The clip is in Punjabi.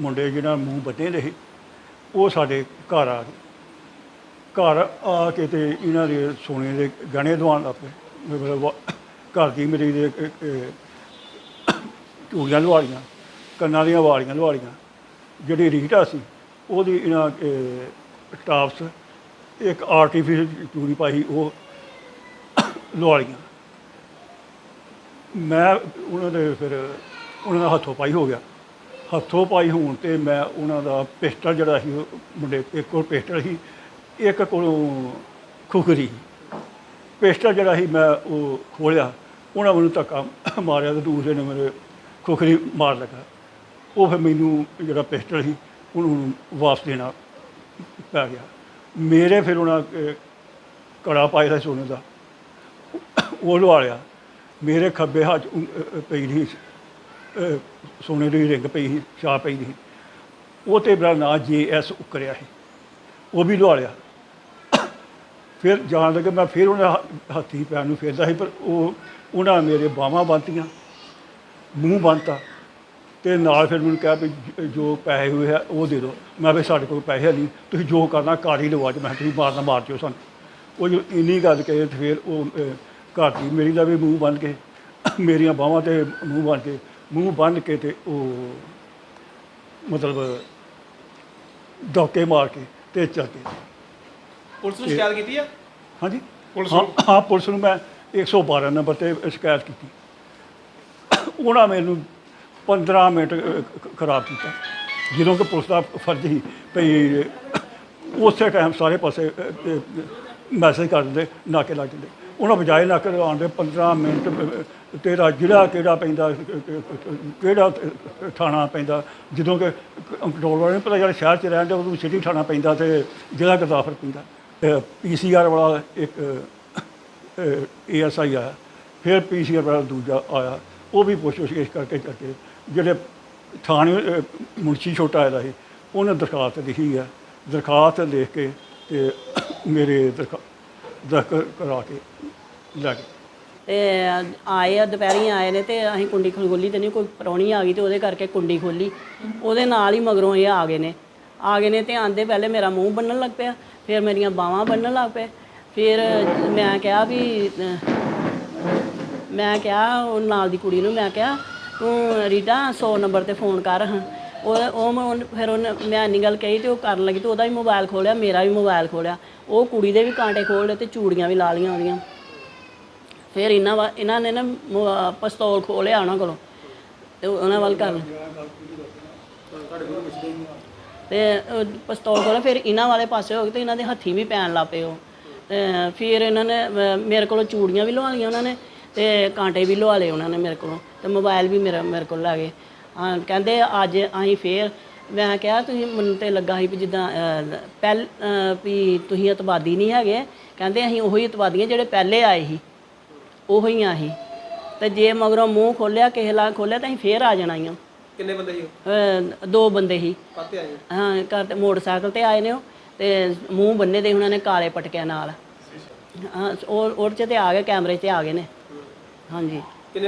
ਮੁੰਡੇ ਜਿਹਨਾਂ ਮੂੰਹ ਬੱਟੇ ਦੇ ਸੀ ਉਹ ਸਾਡੇ ਘਰ ਆ ਗਏ। ਘਰ ਆ ਕੇ ਤੇ ਇਹਨਾਂ ਦੇ ਸੋਨੇ ਦੇ ਗਹਿਣੇ ਦਵਾਉਣ ਲੱਗ ਪਏ। ਮਤਲਬ ਵਾ- ਘਰ ਦੀ ਮੇਰੀ ਦੇ ਅ, ਅ, ਚੂੜੀਆਂ ਲਵਾਲੀਆਂ ਕੰਨਾਂ ਦੀਆਂ ਵਾਲੀਆਂ ਲਵਾਲੀਆਂ ਜਿਹੜੀ ਰੀਟਾ ਸੀ ਉਹਦੀ ਇਹਨਾਂ ਟਾਪਸ ਇੱਕ ਆਰਟੀਫੀਸ਼ਲ ਚੂੜੀ ਪਾਈ ਉਹ ਲਵਾਲੀਆਂ। ਮੈਂ ਉਹਨਾਂ ਦੇ ਫਿਰ ਉਹਨਾਂ ਦਾ ਹੱਥੋਂ ਪਾਈ ਹੋ ਗਿਆ। ਹੱਥੋਂ ਪਾਈ ਹੋਣ ਤੇ ਮੈਂ ਉਹਨਾਂ ਦਾ ਪਿਸਟਲ ਜਿਹੜਾ ਸੀ ਉਹ ਮੁੰਡੇ ਇੱਕ ਕੋਲ ਪਿਸਟਲ ਸੀ, ਇੱਕ ਕੋਲੋਂ ਖੁਖਰੀ ਪਿਸਟਲ ਜਿਹੜਾ ਸੀ ਮੈਂ ਉਹ ਖੋਲਿਆ ਉਹਨਾਂ ਮੈਨੂੰ ਧੱਕਾ ਮਾਰਿਆ ਤੇ ਦੂਸਰੇ ਨੇ ਮੇਰੇ ਖੁਖਰੀ ਮਾਰ ਲਗਾ। ਉਹ ਫਿਰ ਮੈਨੂੰ ਜਿਹੜਾ ਪਿਸਟਲ ਸੀ, ਉਹਨੂੰ ਵਾਪਸ ਦੇਣਾ ਪੈ ਗਿਆ। ਮੇਰੇ ਫਿਰ ਉਹਨਾਂ ਕੜਾ ਪਾਇਆ ਸੋਨੇ ਦਾ, ਉਹ ਲਵਾ ਲਿਆ ਮੇਰੇ ਖੱਬੇ ਹੱਥ ਪਈ ਨਹੀਂ ਸੋਨੇ ਦੀ ਰਿੰਗ ਪਈ ਸੀ ਛਾਪ ਪਈ ਸੀ। ਉਹ ਤੇ ਮੇਰਾ ਨਾਂ ਜੇ ਐਸ ਉਕਰਿਆ ਸੀ। ਉਹ ਵੀ ਲਵਾ ਲਿਆ ਫਿਰ ਜਾਣ ਲੱਗੇ ਮੈਂ ਫਿਰ ਉਹਨਾਂ ਹ- ਹੱਥੀ ਪੈਰ ਨੂੰ ਫੇਰਦਾ ਸੀ, ਪਰ ਉਹ, ਉਹਨਾਂ ਮੇਰੇ ਬਾਹਾਂ ਬੰਨਤੀਆਂ, ਮੂੰਹ ਬੰਨਤਾ ਤੇ ਨਾਲ ਫਿਰ ਮੈਨੂੰ ਕਿਹਾ ਵੀ ਜੋ ਪੈਸੇ ਹੋਏ ਆ, ਉਹ ਦੇ ਦਿਓ। ਮੈਂ ਵੀ ਸਾਡੇ ਕੋਲ ਪੈਸੇ ਨਹੀਂ, ਤੁਸੀਂ ਜੋ ਕਰਨਾ ਘਰ ਹੀ ਲਓ ਮੈਂ ਕਿਹਾ ਤੁਸੀਂ ਮਾਰਨਾ ਮਾਰ ਦਿਓ ਸਾਨੂੰ। ਉਹ ਜੋ ਇੰਨੀ ਗੱਲ ਕਹੇ ਤੇ ਫਿਰ ਉਹ ਘਰ ਦੀ ਮੇਰੀ ਦਾ ਵੀ ਮੂੰਹ ਬੰਨ ਕੇ, ਮੇਰੀਆਂ ਬਾਹਾਂ ਤੇ ਮੂੰਹ ਬੰਨ ਕੇ ਮੂੰਹ ਬੰਨ ਕੇ ਤੇ ਉਹ ਮਤਲਬ ਡੋਕੇ ਮਾਰ ਕੇ ਤੇ ਚੱਲ ਗਏ ਪੁਲਿਸ ਨੂੰ ਸ਼ਿਕਾਇਤ ਕੀਤੀ ਆ? ਹਾਂਜੀ। ਪੁਲਿਸ ਹਾਂ ਹਾਂ ਪੁਲਿਸ ਨੂੰ ਮੈਂ 112 ਨੰਬਰ ਤੇ ਸ਼ਿਕਾਇਤ ਕੀਤੀ। ਉਹਨਾਂ ਮੈਨੂੰ 15 ਮਿੰਟ ਖ- ਖਰਾਬ ਕੀਤਾ। ਜਦੋਂ ਕਿ ਪੁਲਿਸ ਦਾ ਫਰਜ਼ ਸੀ ਭਈ ਉਸੇ ਟਾਈਮ ਸਾਰੇ ਪਾਸੇ ਮੈਸੇਜ ਕਰ ਦਿੰਦੇ ਨਾਕੇ ਲੱਗ ਜਾਂਦੇ ਉਹਨਾਂ ਬਜਾਏ ਨਾਕੇ ਲਗਾਉਣ ਦੇ 15 ਮਿੰਟ ਤੇਰਾ ਜ਼ਿਲ੍ਹਾ ਕਿਹੜਾ ਪੈਂਦਾ ਕਿਹੜਾ ਥਾਣਾ ਪੈਂਦਾ ਜਦੋਂ ਕਿ ਕੰਟਰੋਲ ਵਾਲੇ ਨੂੰ ਪਤਾ ਜਿਹੜਾ ਸ਼ਹਿਰ 'ਚ ਰਹਿੰਦੇ ਉਹਨੂੰ ਸਿਟੀ ਥਾਣਾ ਪੈਂਦਾ ਤੇ ਜ਼ਿਲ੍ਹਾ ਗਦਾਫਰ ਪੈਂਦਾ। ਪੀਸੀਆਰ ਵਾਲਾ ਇੱਕ ਏਐਸਆਈ ਆਇਆ ਫਿਰ ਪੀਸੀਆਰ ਵਾਲਾ ਦੂਜਾ ਆਇਆ ਉਹ ਵੀ ਪੁੱਛ ਇਸ ਕਰਕੇ ਕਰਕੇ ਜਿਹੜੇ ਥਾਣੇ ਅਹ, ਮੁਨਸ਼ੀ ਛੋਟਾ ਆਇਆ ਸੀ ਉਹਨੇ ਦਰਖਾਸਤ ਲਿਖੀ ਹੈ ਦਰਖਾਸਤ ਲਿਖ ਕੇ ਤੇ ਮੇਰੇ ਦਰਖਾ ਦਰਖ ਕਰਾ ਕੇ ਲੈ ਤੇ ਆਏ ਆ, ਦੁਪਹਿਰੀ ਆਏ ਨੇ ਤੇ ਅਸੀਂ ਕੁੰਡੀ ਖੋਲੀ ਤੇ ਨਹੀਂ, ਕੋਈ ਪ੍ਰਾਹੁਣੀ ਆ ਗਈ ਤੇ ਉਹਦੇ ਕਰਕੇ ਕੁੰਡੀ ਖੋਲੀ। ਉਹਦੇ ਨਾਲ ਹੀ ਮਗਰੋਂ ਇਹ ਆ ਗਏ ਨੇ। ਆ ਗਏ ਨੇ ਤੇ ਆਂਦੇ ਪਹਿਲੇ ਮੇਰਾ ਮੂੰਹ ਬੰਨਣ ਲੱਗ ਪਿਆ, ਫਿਰ ਮੇਰੀਆਂ ਬਾਹਾਂ ਬੰਨਣ ਲੱਗ ਪਏ। ਫਿਰ ਮੈਂ ਕਿਹਾ ਵੀ, ਮੈਂ ਕਿਹਾ ਉਹ ਨਾਲ ਦੀ ਕੁੜੀ ਨੂੰ, ਮੈਂ ਕਿਹਾ, ਤੂੰ ਰੀਟਾ 100 ਨੰਬਰ ਤੇ ਫੋਨ ਕਰ ਹਾਂ। ਉਹ ਉਹ ਫਿਰ ਉਹਨੇ, ਮੈਂ ਇੰਨੀ ਗੱਲ ਕਹੀ ਤੇ ਉਹ ਕਰਨ ਲੱਗੀ ਤੇ ਉਹਦਾ ਵੀ ਮੋਬਾਈਲ ਖੋਲਿਆ, ਮੇਰਾ ਵੀ ਮੋਬਾਈਲ ਖੋਲਿਆ। ਉਹ ਕੁੜੀ ਦੇ ਵੀ ਕਾਂਟੇ ਖੋਲ ਲਏ ਤੇ ਚੂੜੀਆਂ ਵੀ ਲਾ ਲਈਆਂ ਉਹਦੀਆਂ। ਫਿਰ ਇਹਨਾਂ ਵਾ ਇਹਨਾਂ ਨੇ ਨਾ ਮੋ- ਪਿਸਤੌਲ ਖੋਲਿਆ ਉਹਨਾਂ ਕੋਲੋਂ ਤੇ ਉਹਨਾਂ ਵੱਲ ਕਰ ਤੇ ਉਹ ਪਿਸਤੌਲ ਖੋਲਿਆ ਫਿਰ ਇਹਨਾਂ ਵਾਲੇ ਪਾਸੇ ਹੋ ਗਏ ਤੇ ਇਹਨਾਂ ਦੇ ਹੱਥੀ ਵੀ ਪੈਣ ਲੱਗ ਪਏ ਉਹ। ਤੇ ਫਿਰ ਇਹਨਾਂ ਨੇ ਅਹ, ਮੇਰੇ ਕੋਲੋਂ ਚੂੜੀਆਂ ਵੀ ਲਵਾ ਲਈਆਂ ਉਹਨਾਂ ਨੇ ਤੇ ਕਾਂਟੇ ਵੀ ਲਵਾ ਲਏ ਉਹਨਾਂ ਨੇ ਮੇਰੇ ਕੋਲੋਂ ਤੇ ਮੋਬਾਈਲ ਵੀ ਮੇਰਾ ਮੇਰੇ ਕੋਲ ਲੈ ਗਏ। ਹਾਂ, ਕਹਿੰਦੇ ਅੱਜ ਅਸੀਂ ਫੇਰ ਮੈਂ ਕਿਹਾ ਤੁਸੀਂ ਮੈਨੂੰ ਤੇ ਲੱਗਾ ਸੀ ਵੀ ਜਿੱਦਾਂ ਅਹ, ਪਹਿਲ ਅਹ, ਵੀ ਤੁਸੀਂ ਅਤਵਾਦੀ ਨਹੀਂ ਹੈਗੇ। ਕਹਿੰਦੇ ਅਸੀਂ ਉਹੀ ਅਤਵਾਦੀ ਹਾਂ ਜਿਹੜੇ ਪਹਿਲੇ ਆਏ ਸੀ। ਉਹੀ ਆ ਅਸੀਂ ਤੇ ਜੇ ਮਗਰੋਂ ਮੂੰਹ ਖੋਲਿਆ ਕਿਸੇ ਲਾ ਖੋਲਿਆ ਤਾਂ ਅਸੀਂ ਫੇਰ ਆ ਜਾਣਾ ਈਆਂ ਕਿੰਨੇ ਬੰਦੇ ਸੀ ਅਹ ਦੋ ਬੰਦੇ ਸੀ ਕਾਤੇ ਆਏ ਹਾਂ? ਘਰ ਤੇ ਮੋਟਰਸਾਈਕਲ ਤੇ ਆਏ ਨੇ ਉਹ ਤੇ ਮੂੰਹ ਬੰਨੇ ਦੇ ਉਹਨਾਂ ਨੇ ਕਾਲੇ ਪਟਕਿਆਂ ਨਾਲ। ਹਾਂ ਉਹ ਉਹ 'ਚ ਤੇ ਆ ਗਏ ਕੈਮਰੇ 'ਚ ਆ ਗਏ ਨੇ। ਹਾਂਜੀ।